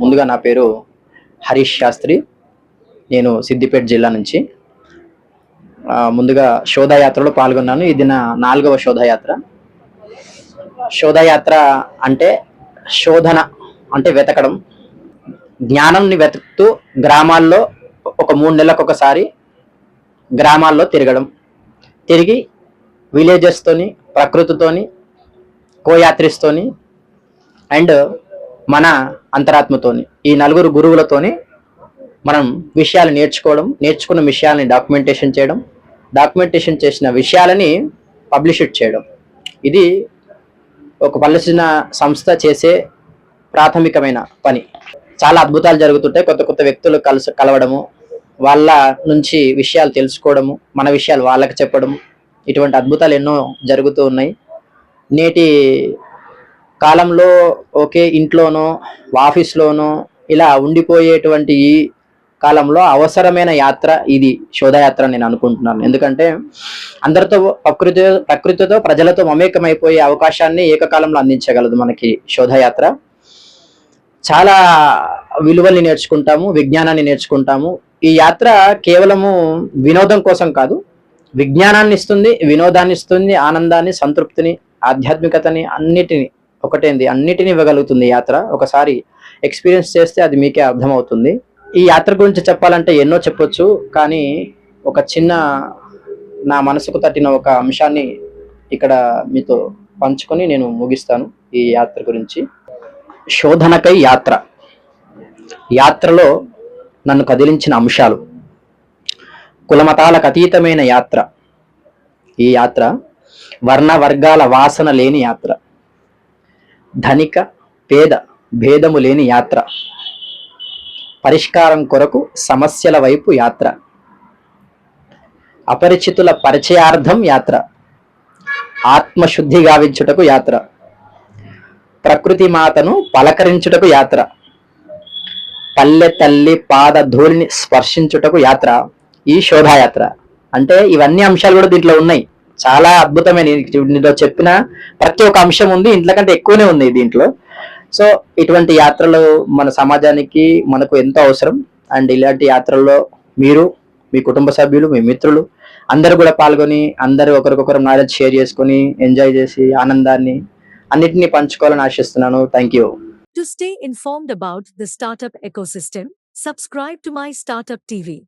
ముందుగా నా పేరు హరీష్ శాస్త్రి. నేను సిద్దిపేట జిల్లా నుంచి. ముందుగా శోధయాత్రలో పాల్గొన్నాను. ఇది నా నాలుగవ శోధయాత్ర. శోధయాత్ర అంటే శోధన అంటే వెతకడం. జ్ఞానంని వెతుకుతూ గ్రామాల్లో ఒక మూడు నెలలకు ఒకసారి గ్రామాల్లో తిరగడం. తిరిగి విలేజెస్తోని ప్రకృతితోని కోయాత్రిస్తోని అండ్ మన అంతరాత్మతోని ఈ నలుగురు గురువులతోని మనం విషయాలు నేర్చుకోవడం నేర్చుకున్న విషయాలని డాక్యుమెంటేషన్ చేయడం డాక్యుమెంటేషన్ చేసిన విషయాలని పబ్లిష్ చేయడం. ఇది ఒక పలసిన సంస్థ చేసే ప్రాథమికమైన పని. చాలా అద్భుతాలు జరుగుతుంటాయి. కొత్త కొత్త వ్యక్తులు కలుసు కలవడము వాళ్ళ నుంచి విషయాలు తెలుసుకోవడము మన విషయాలు వాళ్ళకి చెప్పడం ఇటువంటి అద్భుతాలు ఎన్నో జరుగుతూ ఉన్నాయి. నేటి కాలంలో ఒకే ఇంట్లోనో ఆఫీస్లోనో ఇలా ఉండిపోయేటువంటి ఈ కాలంలో అవసరమైన యాత్ర ఇది శోధయాత్ర నేను అనుకుంటున్నాను. ఎందుకంటే అందరితో ప్రకృతి ప్రకృతితో ప్రజలతో మమేకమైపోయే అవకాశాన్ని ఏకకాలంలో అందించగలదు మనకి శోధయాత్ర. చాలా విలువల్ని నేర్చుకుంటాము విజ్ఞానాన్ని నేర్చుకుంటాము. ఈ యాత్ర కేవలము వినోదం కోసం కాదు విజ్ఞానాన్ని ఇస్తుంది వినోదాన్ని ఇస్తుంది ఆనందాన్ని సంతృప్తిని ఆధ్యాత్మికతని అన్నిటిని ఒకటేంది? అన్నిటిని ఇవ్వగలుగుతుంది యాత్ర. ఒకసారి ఎక్స్పీరియన్స్ చేస్తే అది మీకే అర్థమవుతుంది. ఈ యాత్ర గురించి చెప్పాలంటే ఎన్నో చెప్పొచ్చు కానీ ఒక చిన్న నా మనసుకు తట్టిన ఒక అంశాన్ని ఇక్కడ మీతో పంచుకొని నేను ముగిస్తాను ఈ యాత్ర గురించి. శోధనకై యాత్ర. యాత్రలో నన్ను కదిలించిన అంశాలు. కులమతాలకు అతీతమైన యాత్ర. ఈ యాత్ర వర్ణ వర్గాల వాసన లేని యాత్ర. ధనిక పేద భేదము లేని యాత్ర. పరిష్కారం కొరకు సమస్యల వైపు యాత్ర. అపరిచితుల పరిచయార్థం యాత్ర. ఆత్మశుద్ధి గావించుటకు యాత్ర. ప్రకృతి మాతను పలకరించుటకు యాత్ర. పల్లె తల్లి పాద ధూళిని స్పర్శించుటకు యాత్ర. ఈ శోభాయాత్ర. అంటే ఇవన్నీ అంశాలు కూడా దీంట్లో ఉన్నాయి. చాలా అద్భుతమైన ఇందులో చెప్పిన ప్రతి ఒక్క అంశం ఉంది ఇంట్లో కంటే ఎక్కువనే ఉంది దీంట్లో. సో ఇటువంటి యాత్రలు మన సమాజానికి మనకు ఎంతో అవసరం. అండ్ ఇలాంటి యాత్రల్లో మీరు మీ కుటుంబ సభ్యులు మీ మిత్రులు అందరూ కూడా పాల్గొని అందరూ ఒకరికొకరు నాలెడ్జ్ షేర్ చేసుకొని ఎంజాయ్ చేసి ఆనందాన్ని అన్నిటినీ పంచుకోవాలని ఆశిస్తున్నాను. Thank you. To stay informed about the startup ecosystem subscribe to my startup TV